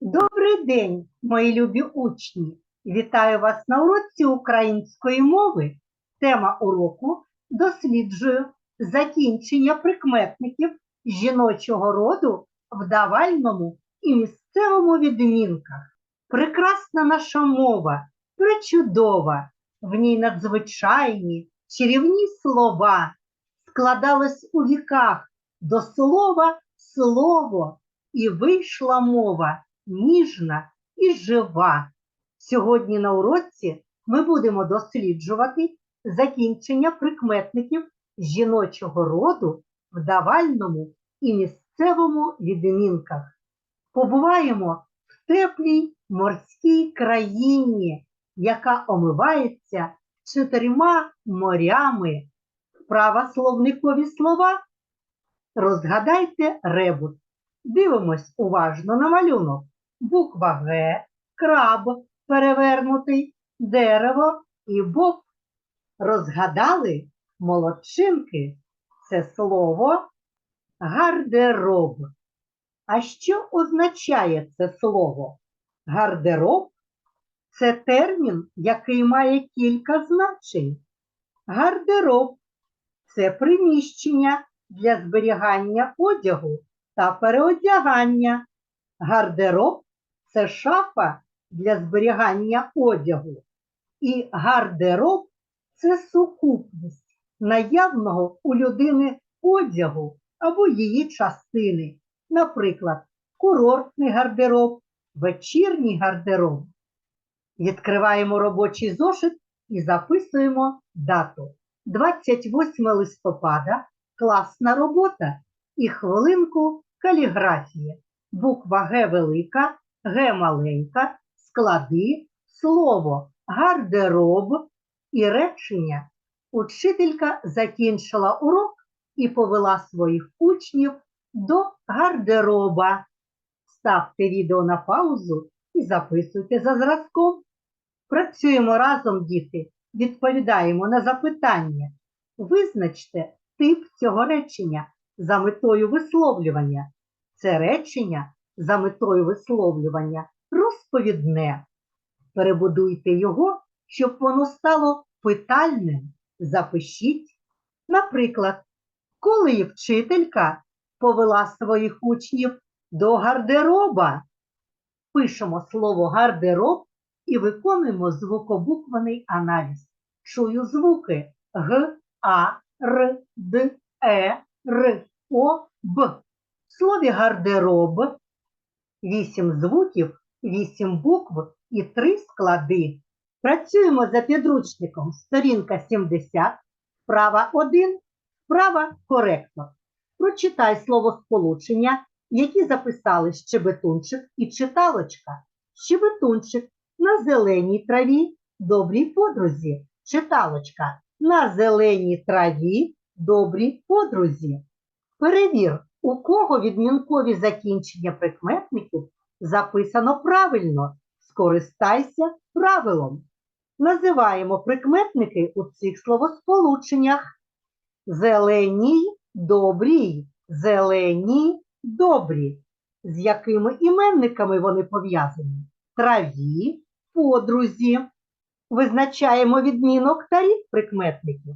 Добрий день, мої любі учні! Вітаю вас на уроці української мови. Тема уроку досліджую закінчення прикметників жіночого роду в давальному і місцевому відмінках. Прекрасна наша мова, пречудова, в ній надзвичайні, чарівні слова. Складалось у віках до слова слово, і вийшла мова ніжна і жива. Сьогодні на уроці ми будемо досліджувати закінчення прикметників жіночого роду в давальному і місцевому відмінках. Побуваємо в теплій морській країні, яка омивається чотирма морями. Вправа словникові слова. Розгадайте ребус. Дивимось уважно на малюнок. Буква Г, краб перевернутий, дерево і боб. Розгадали молодчинки. Це слово гардероб. А що означає це слово? Гардероб це термін, який має кілька значень. Гардероб це приміщення для зберігання одягу та переодягання. Гардероб це шафа для зберігання одягу. І гардероб це сукупність наявного у людини одягу або її частини. Наприклад, курортний гардероб, вечірній гардероб. Відкриваємо робочий зошит і записуємо дату. 28 листопада класна робота і хвилинку каліграфії. Буква Г велика, Г маленька, склади, слово гардероб і речення. Учителька закінчила урок і повела своїх учнів до гардероба. Ставте відео на паузу і записуйте за зразком. Працюємо разом, діти, відповідаємо на запитання. Визначте тип цього речення за метою висловлювання. Це речення за метою висловлювання розповідне. Перебудуйте його, щоб воно стало питальним. Запишіть. Наприклад, коли вчителька повела своїх учнів до гардероба, пишемо слово гардероб і виконуємо звукобуквений аналіз. Чую звуки Г, А, Р, Д, Е, Р, О, Б. В слові гардероб вісім звуків, вісім букв і три склади. Працюємо за підручником сторінка 70, вправа 1, вправа коректно. Прочитай слово сполучення, які записали щебетунчик і читалочка. Щебетунчик на зеленій траві, добрій подрузі. Читалочка на зеленій траві, добрій подрузі. Перевір, у кого відмінкові закінчення прикметників записано правильно. Скористайся правилом. Називаємо прикметники у цих словосполученнях. Зеленій, добрій, зелені, добрі. З якими іменниками вони пов'язані? Траві, подрузі. Визначаємо відмінок та рід прикметників.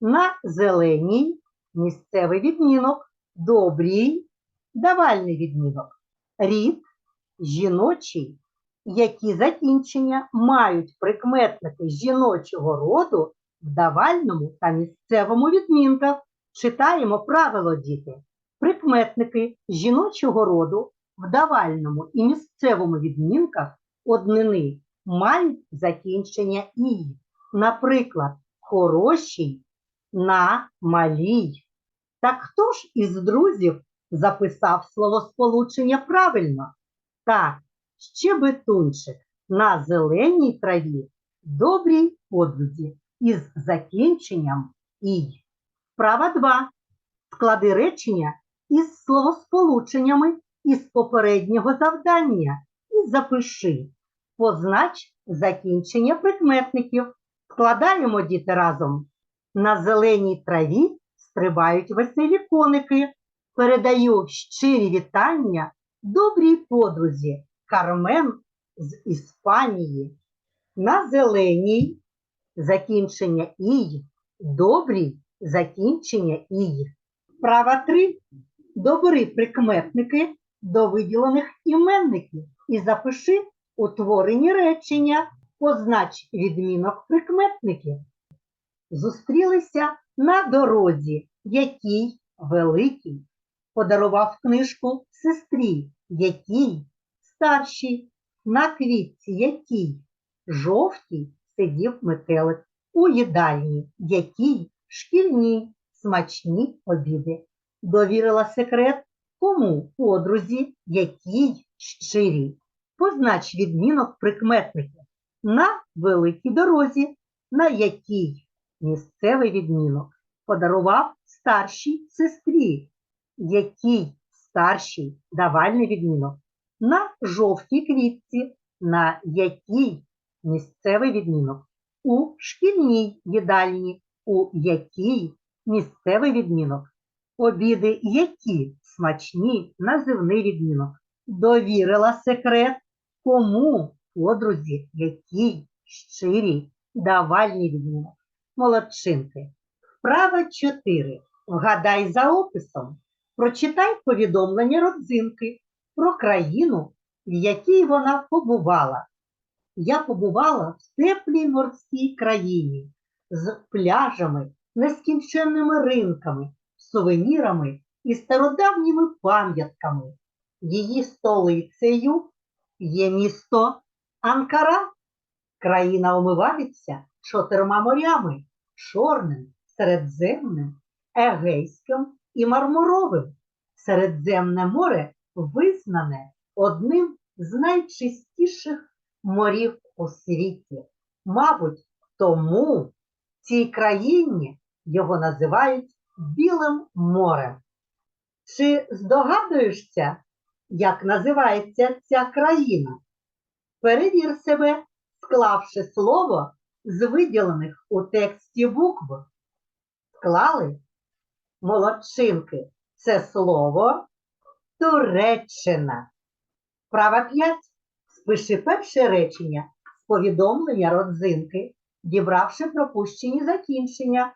На зеленій місцевий відмінок, добрій, давальний відмінок. Рід жіночий, які закінчення мають прикметники жіночого роду в давальному та місцевому відмінках. Читаємо правило діти. Прикметники жіночого роду в давальному і місцевому відмінках однини мають закінчення і. Наприклад, хорошій на малій. Так хто ж із друзів записав словосполучення правильно? Так, щебетунчик на зеленій траві, добрій подрузі із закінченням «ій». Вправа 2. Склади речення із словосполученнями із попереднього завдання і запиши. Познач закінчення прикметників. Складаємо діти разом. На зеленій траві стрибають веселі коники. Передаю щирі вітання добрій подрузі. Кармен з Іспанії. На зеленій закінчення ій, добрій закінчення ій. Права 3. Добери прикметники до виділених іменників і запиши утворені речення, познач відмінок прикметників. Зустрілися на дорозі, який великий, подарував книжку сестрі, який старший, на квітці, який жовтій сидів метелик у їдальні, якій шкільні смачні обіди. Довірила секрет кому подрузі, якій щирій. Познач відмінок прикметників на великій дорозі, на якій місцевий відмінок подарував старшій сестрі, який старший давальний відмінок на жовтій квітці, на якій місцевий відмінок у шкільній їдальні, у якій місцевий відмінок. Обіди які смачні називний відмінок. Довірила секрет кому подрузі, якій щирій давальний відмінок. Молодчинки. Вправа 4. Вгадай за описом. Прочитай повідомлення родзинки про країну, в якій вона побувала. Я побувала в теплій морській країні з пляжами, нескінченними ринками, сувенірами і стародавніми пам'ятками. Її столицею є місто Анкара. Країна омивається чотирма морями Чорним, Середземним, Егейським і Мармуровим. Середземне море визнане одним з найчистіших морів у світі. Мабуть, тому в цій країні його називають Білим морем. Чи здогадуєшся, як називається ця країна? Перевір себе, склавши слово з виділених у тексті букв. Склали молодчинки. Це слово Туреччина. Права 5. Спиши перше речення з повідомлення родзинки, дібравши пропущені закінчення.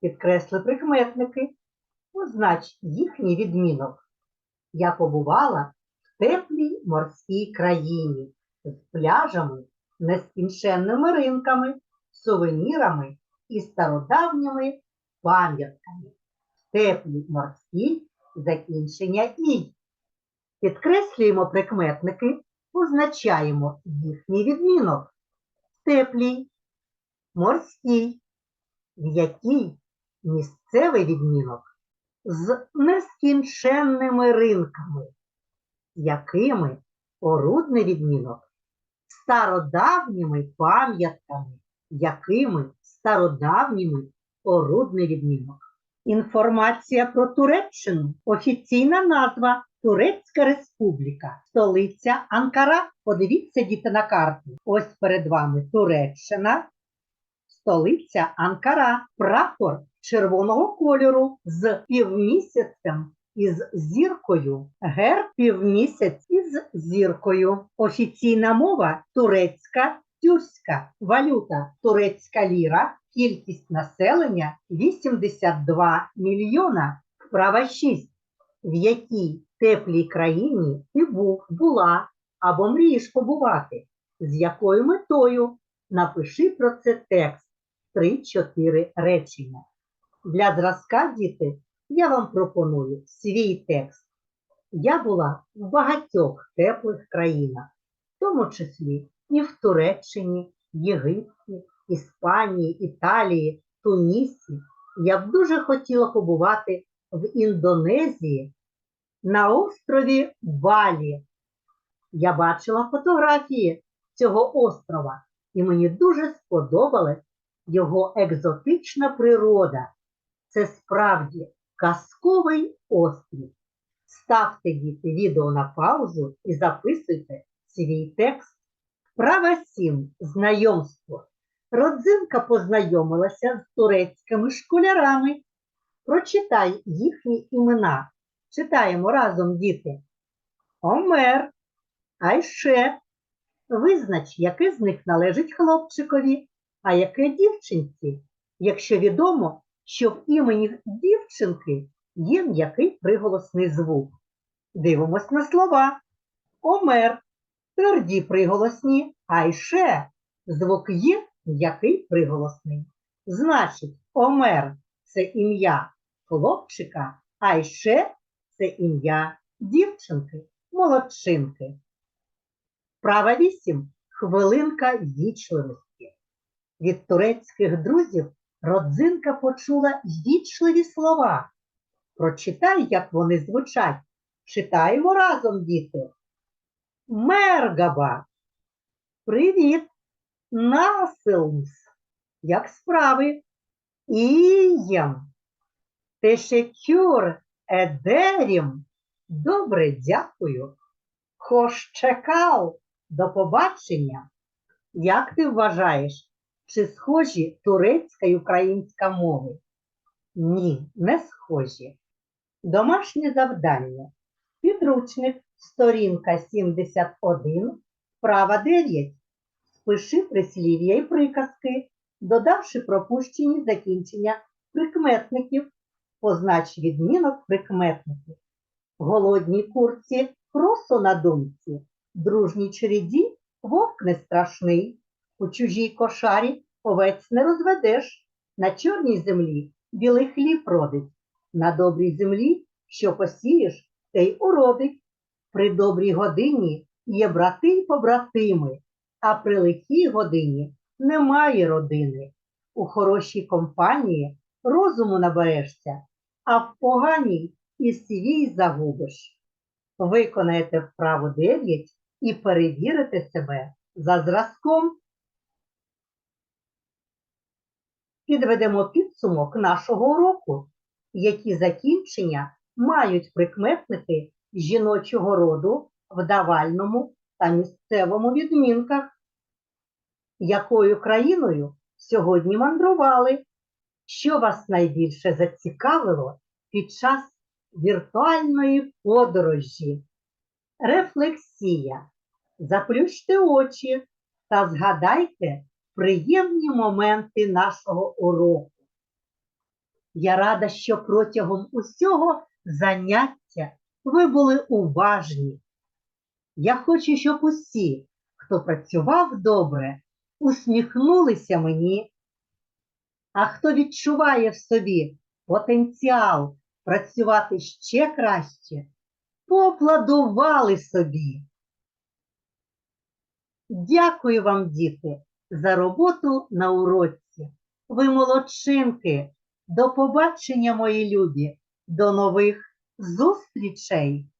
Підкресли прикметники. Познач їхній відмінок. Я побувала в теплій морській країні з пляжами, нескінченними ринками, сувенірами і стародавніми пам'ятками. В теплій морській закінчення і. Підкреслюємо прикметники, позначаємо їхній відмінок. Теплій, морській, в якій місцевий відмінок з нескінченними ринками, якими орудний відмінок стародавніми пам'ятками, якими стародавніми орудний відмінок. Інформація про Туреччину. Офіційна назва Турецька Республіка, столиця Анкара. Подивіться, діти, на карту. Ось перед вами Туреччина, столиця Анкара, прапор червоного кольору з півмісяцем із зіркою, герб півмісяць із зіркою. Офіційна мова турецька, тюркська валюта, турецька ліра, кількість населення 82 мільйона. Вправа 6. В якій теплій країні ти був, була або мрієш побувати? З якою метою? Напиши про це текст 3-4 речення. Для зразка, діти, я вам пропоную свій текст. Я була в багатьох теплих країнах, в тому числі і в Туреччині, Єгипті, Іспанії, Італії, Тунісі. Я б дуже хотіла побувати в Індонезії на острові Балі. Я бачила фотографії цього острова, і мені дуже сподобалась його екзотична природа. Це справді казковий острів. Ставте діти відео на паузу і записуйте свій текст. Права 7. Знайомство. Родзинка познайомилася з турецькими школярами. Прочитай їхні імена. Читаємо разом, діти. Омер, А ще визнач, яке з них належить хлопчикові, а яке дівчинці, якщо відомо, що в імені дівчинки є м'який приголосний звук. Дивимось на слова. Омер тверді приголосні, а ще звук є м'який приголосний. Значить, Омер це ім'я хлопчика, а ще це ім'я дівчинки, молодчинки. Права 8. Хвилинка вічливості. Від турецьких друзів родзинка почула вічливі слова. Прочитай, як вони звучать. Читаємо разом, діти. Мергаба. Привіт. Насилмс. Як справи? Ієм. Тешекюр едерім. Добре, дякую. Хощекал. До побачення. Як ти вважаєш, чи схожі турецька й українська мови? Ні, не схожі. Домашнє завдання. Підручник, сторінка 71, вправа 9. Спиши прислів'я і приказки, додавши пропущені закінчення прикметників. Познач відмінок прикметників. Голодній курці просо на думці, дружній череді вовк не страшний, у чужій кошарі овець не розведеш, на чорній землі білий хліб родить, на добрій землі, що посієш, те й уродить. При добрій годині є брати й побратими, а при лихій годині немає родини. У хорошій компанії розуму наберешся, а в поганій і свій загубиш. Виконаєте вправу 9 і перевірите себе за зразком. Підведемо підсумок нашого уроку, які закінчення мають прикметники жіночого роду в давальному та місцевому відмінках. Якою країною сьогодні мандрували? Що вас найбільше зацікавило під час віртуальної подорожі? Рефлексія. Заплющте очі та згадайте приємні моменти нашого уроку. Я рада, що протягом усього заняття ви були уважні. Я хочу, щоб усі, хто працював добре, усміхнулися мені. А хто відчуває в собі потенціал працювати ще краще, поаплодували собі. Дякую вам, діти, за роботу на уроці. Ви молодчинки. До побачення, мої любі, до нових зустрічей!